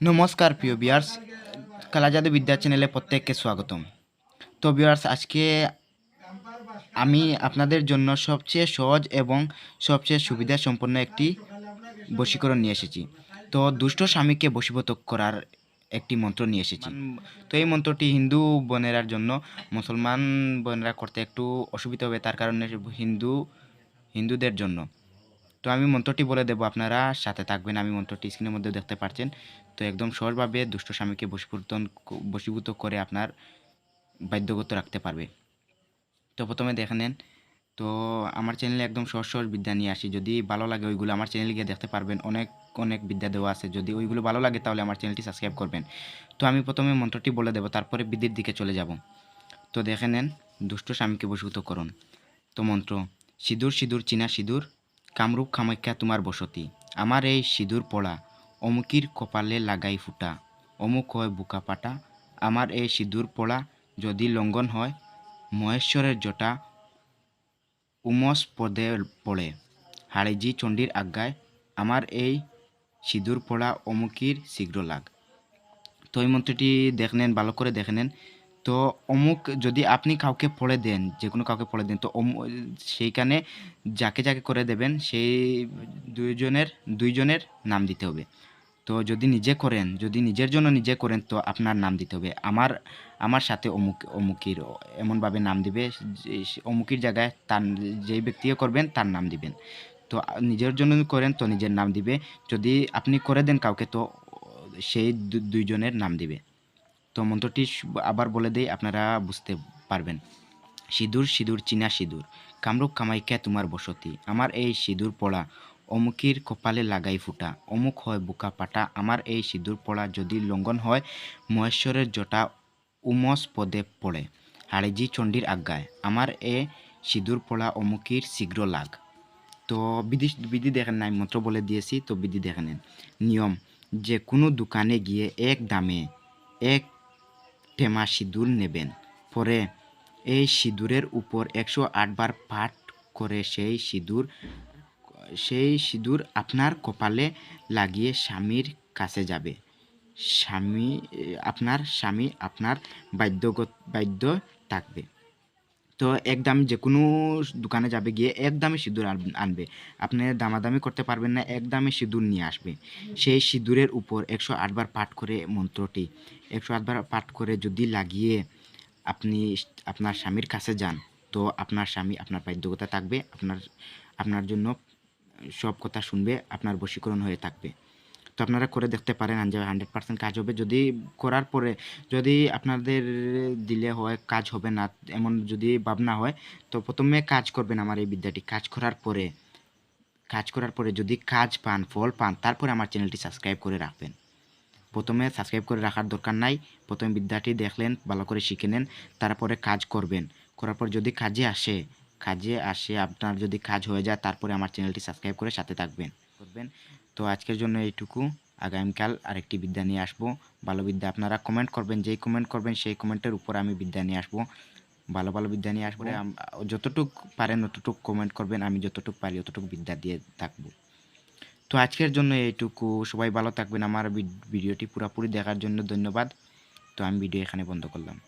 নমস্কার, প্রিয় বিয়ার্স কালাজাদু বিদ্যা চ্যানেলে প্রত্যেককে স্বাগতম। তো বিয়ার্স আজকে আমি আপনাদের জন্য সবচেয়ে সহজ এবং সবচেয়ে সুবিধা সম্পন্ন একটি বশীকরণ নিয়ে এসেছি। তো দুষ্ট স্বামীকে বশীভূত করার একটি মন্ত্র নিয়ে এসেছি। তো এই মন্ত্রটি হিন্দু বোনেরার জন্য, মুসলমান বোনেরা করতে একটু অসুবিধা হবে, তার কারণে হিন্দু, হিন্দুদের জন্য। তো আমি মন্ত্রটি বলে দেবো, আপনারা সাথে থাকবেন, আমি মন্ত্রটি স্ক্রিনের মধ্যে দেখতে পাচ্ছেন তো একদম সহজভাবে দুষ্ট স্বামীকে বশীভূত বশীভূত করে আপনার বাধ্যগত রাখতে পারবে। তো প্রথমে দেখে নেন, তো আমার চ্যানেলে একদম সহজ সহজ বিদ্যা নিয়ে আসি। যদি ভালো লাগে ওইগুলো আমার চ্যানেলে গিয়ে দেখতে পারবেন, অনেক অনেক বিদ্যা দেওয়া আছে। যদি ওইগুলো ভালো লাগে তাহলে আমার চ্যানেলটি সাবস্ক্রাইব করবেন। তো আমি প্রথমে মন্ত্রটি বলে দেবো, তারপরে বিদ্যুৎ দিকে চলে যাব। তো দেখে নেন, দুষ্ট স্বামীকে বশীভূত করুন। তো মন্ত্র, সিঁদুর সিঁদুর, চীনা সিঁদুর কামরূপ কামাখ্যা তোমার বসতি। আমার এই সিঁদুর পড়া অমুকির কপালে লাগাই ফুটা, অমুক হয় বুকা পাটা আমার এই সিঁদুর পড়া যদি লঙ্ঘন হয় মহেশ্বরের জটা উমস পদে পড়ে হাড়িজি চণ্ডীর আজ্ঞায় আমার এই সিঁদুর পড়া অমুকির শীঘ্র লাগ। তো এই নেন ভালো করে দেখে নেন তো অমুক যদি আপনি কাউকে পড়ে দেন যে কোনো কাউকে পড়ে দেন, তো সেইখানে যাকে যাকে করে দেবেন, সেই দুইজনের দুইজনের নাম দিতে হবে। তো যদি নিজে করেন, যদি নিজের জন্য নিজে করেন, তো আপনার নাম দিতে হবে। আমার আমার সাথে অমুক, অমুকির এমনভাবে নাম দিবে অমুকির জায়গায় তার যেই ব্যক্তিকে করবেন, তার নাম দিবেন। তো নিজের জন্য করেন, তো নিজের নাম দিবে। যদি আপনি করে দেন কাউকে, তো সেই দুইজনের নাম দিবে। তো মন্ত্রটি আবার বলে দেই আপনারা বুঝতে পারবেন। সিঁদুর সিঁদুর, চীনা সিঁদুর। কামরূপ কামাইকা তোমার বসতি। আমার এই সিঁদুর পড়া অমুকির কপালে লাগাই ফুটা। অমুক হয় বুকা পাটা। আমার এই সিঁদুর পড়া যদি লঙ্ঘন হয়, মহেশ্বরের জটা উমস পদে পড়ে। হাড়িজি চণ্ডীর আজ্ঞায়, আমার এ সিঁদুর পড়া অমুকির শীঘ্র লাগ। তো বিধি বিধি দেখেন নাই, মন্ত্র বলে দিয়েছি, তো বিধি দেখে নিয়ম, যে কোনো দোকানে গিয়ে এক দামে, এক টেমা সিঁদুর নেবেন। পরে এই সিঁদুরের উপর একশো আটবার পাঠ করে সেই সিঁদুর সেই সিঁদুর আপনার কপালে লাগিয়ে স্বামীর কাছে যাবে। স্বামী, আপনার স্বামী আপনার বাধ্যগত, বাধ্য থাকবে। তো এক দাম যে কোনো দোকানে যাবে গিয়ে এক দামে সিঁদুর আন- আনবে। আপনি দামাদামি করতে পারবেন না এক দামে সিঁদুর নিয়ে আসবে। সেই সিঁদুরের উপর একশো আটবার পাঠ করে মন্ত্রটি, একশো আটবার পাঠ করে যদি লাগিয়ে আপনি আপনার স্বামীর কাছে যান, তো আপনার স্বামী আপনার বাধ্যকতা থাকবে, আপনার আপনার জন্য সব কথা শুনবে, আপনার বশীকরণ হয়ে থাকবে। তো আপনারা করে দেখতে পারেন যে হান্ড্রেড পার্সেন্ট কাজ হবে। যদি করার পরে যদি আপনাদের দিলে হয়, কাজ হবে না, এমন যদি ভাবনা হয়, তো প্রথমে কাজ করবেন আমার এই বিদ্যাটি। কাজ করার পরে, কাজ করার পরে যদি কাজ পান, ফল পান, তারপরে আমার চ্যানেলটি সাবস্ক্রাইব করে রাখবেন। প্রথমে সাবস্ক্রাইব করে রাখার দরকার নাই। প্রথমে বিদ্যাটি দেখলেন, ভালো করে শিখে নেন, তারপরে কাজ করবেন। করার পর যদি কাজে আসে কাজে আসে, আপনার যদি কাজ হয়ে যায়, তারপরে আমার চ্যানেলটি সাবস্ক্রাইব করে সাথে থাকবেন। করবেন। তো আজকের জন্য এইটুকু। আগামীকাল আরেকটি বিদ্যা নিয়ে আসব। ভালো বিদ্যা আপনারা কমেন্ট করবেন, যেই কমেন্ট করবেন সেই কমেন্টের উপর আমি বিদ্যা নিয়ে আসব। ভালো ভালো বিদ্যা নিয়ে আসব। যতটুক পারেন ততটুক কমেন্ট করবেন, আমি যতটুক পারি ততটুক বিদ্যা দিয়ে থাকব। তো আজকের জন্য এইটুকু। সবাই ভালো থাকবেন। আমার ভিড- ভিডিওটি পুরোপুরি দেখার জন্য ধন্যবাদ। তো আমি ভিডিও এখানে বন্ধ করলাম।